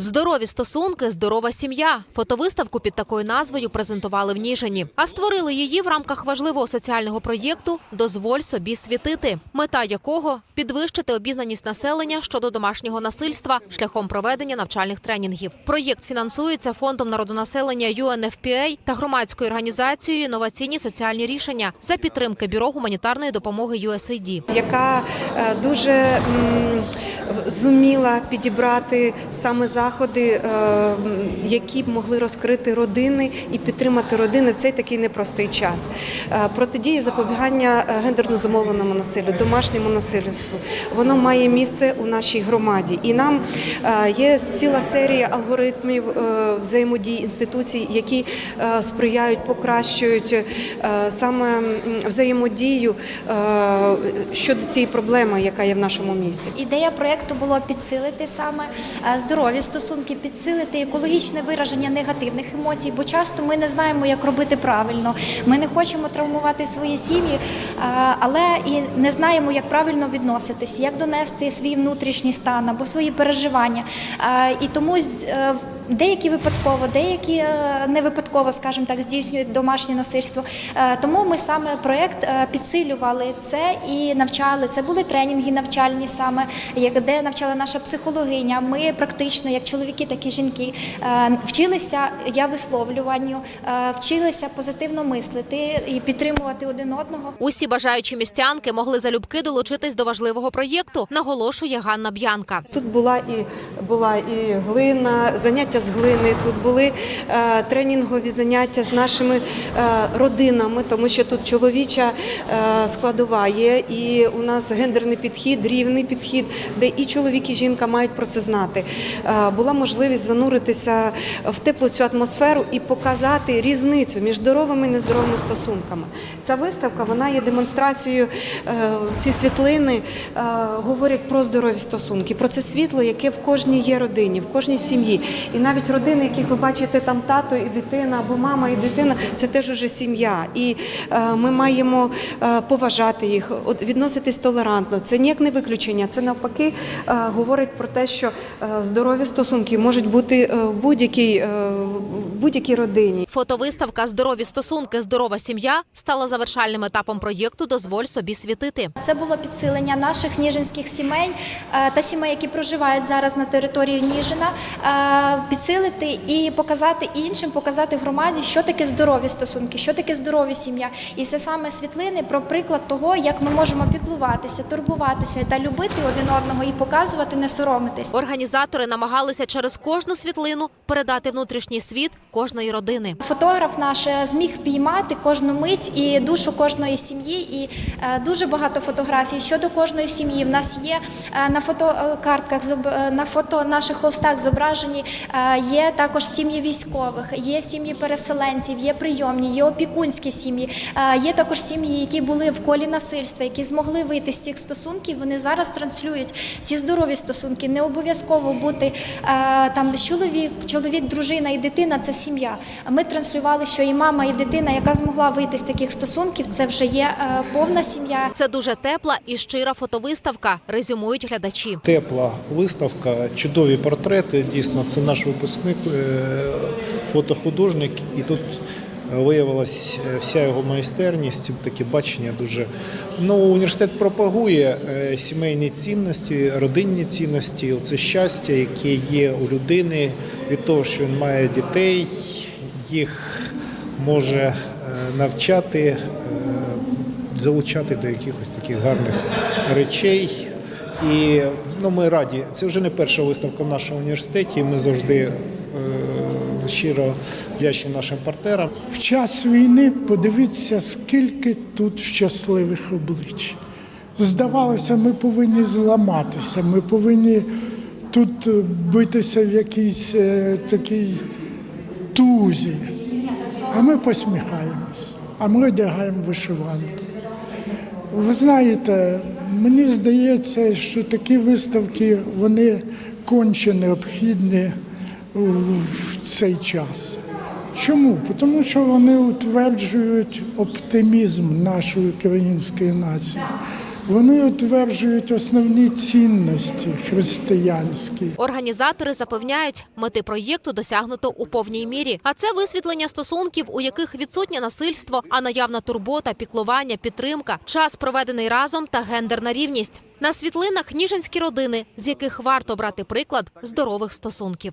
Здорові стосунки, здорова сім'я. Фотовиставку під такою назвою презентували в Ніжині. А створили її в рамках важливого соціального проєкту Дозволь собі світити, мета якого підвищити обізнаність населення щодо домашнього насильства шляхом проведення навчальних тренінгів. Проєкт фінансується фондом народонаселення UNFPA та громадською організацією Інноваційні соціальні рішення за підтримки бюро гуманітарної допомоги USAID. яка е, дуже зуміла підібрати саме заходи, е, які б могли розкрити родини і підтримати родини в цей такий непростий час. Е, Протидія запобігання е, гендерно зумовленому насиллю, домашньому насильству, воно має місце у нашій громаді. І нам є ціла серія алгоритмів взаємодії інституцій, які сприяють, покращують саме взаємодію щодо цієї проблеми, яка є в нашому місті. Ідея проєкту було підсилити саме е, здорові стосунки, підсилити екологічне вираження негативних емоцій, бо часто ми не знаємо, як робити правильно. Ми не хочемо травмувати свої сім'ї, але і не знаємо, як правильно відноситись, як донести свій внутрішній стан або свої переживання. І тому е, Деякі випадково, деякі е, не випадково, скажімо так, здійснюють домашнє насильство. Е, Тому ми саме проєкт е, підсилювали це і навчали. Це були тренінги навчальні саме, як- де навчала наша психологиня. Ми практично, як чоловіки, так і жінки, вчилися я висловлюванню, вчилися позитивно мислити і підтримувати один одного. Усі бажаючі містянки могли залюбки долучитись до важливого проєкту, наголошує Ганна Б'янка. Тут була і була і глина, заняття з глини. Тут були е, тренінгові заняття з нашими е, родинами, тому що тут чоловіча е, складова є, і у нас гендерний підхід, рівний підхід, де і чоловік, і жінка мають про це знати. Була можливість зануритися в теплу цю атмосферу і показати різницю між здоровими і нездоровими стосунками. Ця виставка вона є демонстрацією. Ці світлини говорять про здорові стосунки, про це світло, яке в кожній є родині, в кожній сім'ї. І навіть родини, яких ви бачите, там тато і дитина, або мама і дитина, це теж уже сім'я. І е, ми маємо е, поважати їх, відноситись толерантно. Це ніяк не виключення. Це навпаки е, говорить про те, що е, здорові стосунки можуть бути е, в будь-якій е, будь-якій родині. Фотовиставка Здорові стосунки, здорова сім'я стала завершальним етапом проєкту Дозволь собі світити. Це було підсилення наших ніжинських сімей та сімей, які проживають зараз на території Ніжина, е, підсилити і показати іншим, показати громаді, що таке здорові стосунки, що таке здорові сім'я. І це саме світлини про приклад того, як ми можемо піклуватися, турбуватися та любити один одного і показувати, не соромитись. Організатори намагалися через кожну світлину передати внутрішній світ кожної родини. Фотограф наш е, зміг піймати кожну мить і душу кожної сім'ї, і е, дуже багато фотографій щодо кожної сім'ї. В нас є на фотокартках, на фото наших холстах зображені. е, Є також сім'ї військових, є сім'ї переселенців, є прийомні, є опікунські сім'ї. е, Є також сім'ї, які були в колі насильства, які змогли вийти з цих стосунків. Вони зараз транслюють ці здорові стосунки. Не обов'язково бути е, там чоловік, чоловік, дружина і дитина це сім'я. Ми транслювали, що і мама, і дитина, яка змогла вийти з таких стосунків, це вже є повна сім'я. Це дуже тепла і щира фотовиставка, резюмують глядачі. Тепла виставка, чудові портрети. Дійсно, це наш випускник, е, фотохудожник, і тут виявилась е, вся його майстерність, таке бачення дуже. Ну, університет пропагує е, сімейні цінності, родинні цінності, це щастя, яке є у людини від того, що він має дітей, їх може е, навчати. е, залучати до якихось таких гарних речей. І ну, ми раді. Це вже не перша виставка в нашому університеті. Ми завжди е, щиро вдячні нашим партнерам. В час війни подивіться, скільки тут щасливих облич. Здавалося, ми повинні зламатися, ми повинні тут битися в якійсь е, такій тузі. А ми посміхаємось, а ми одягаємо вишиванки. Ви знаєте, мені здається, що такі виставки вони конче необхідні в цей час. Чому? Тому що вони утверджують оптимізм нашої української нації. Вони утверджують основні цінності християнські. Організатори запевняють, мети проєкту досягнуто у повній мірі. А це висвітлення стосунків, у яких відсутнє насильство, а наявна турбота, піклування, підтримка, час проведений разом та гендерна рівність. На світлинах ніжинські родини, з яких варто брати приклад здорових стосунків.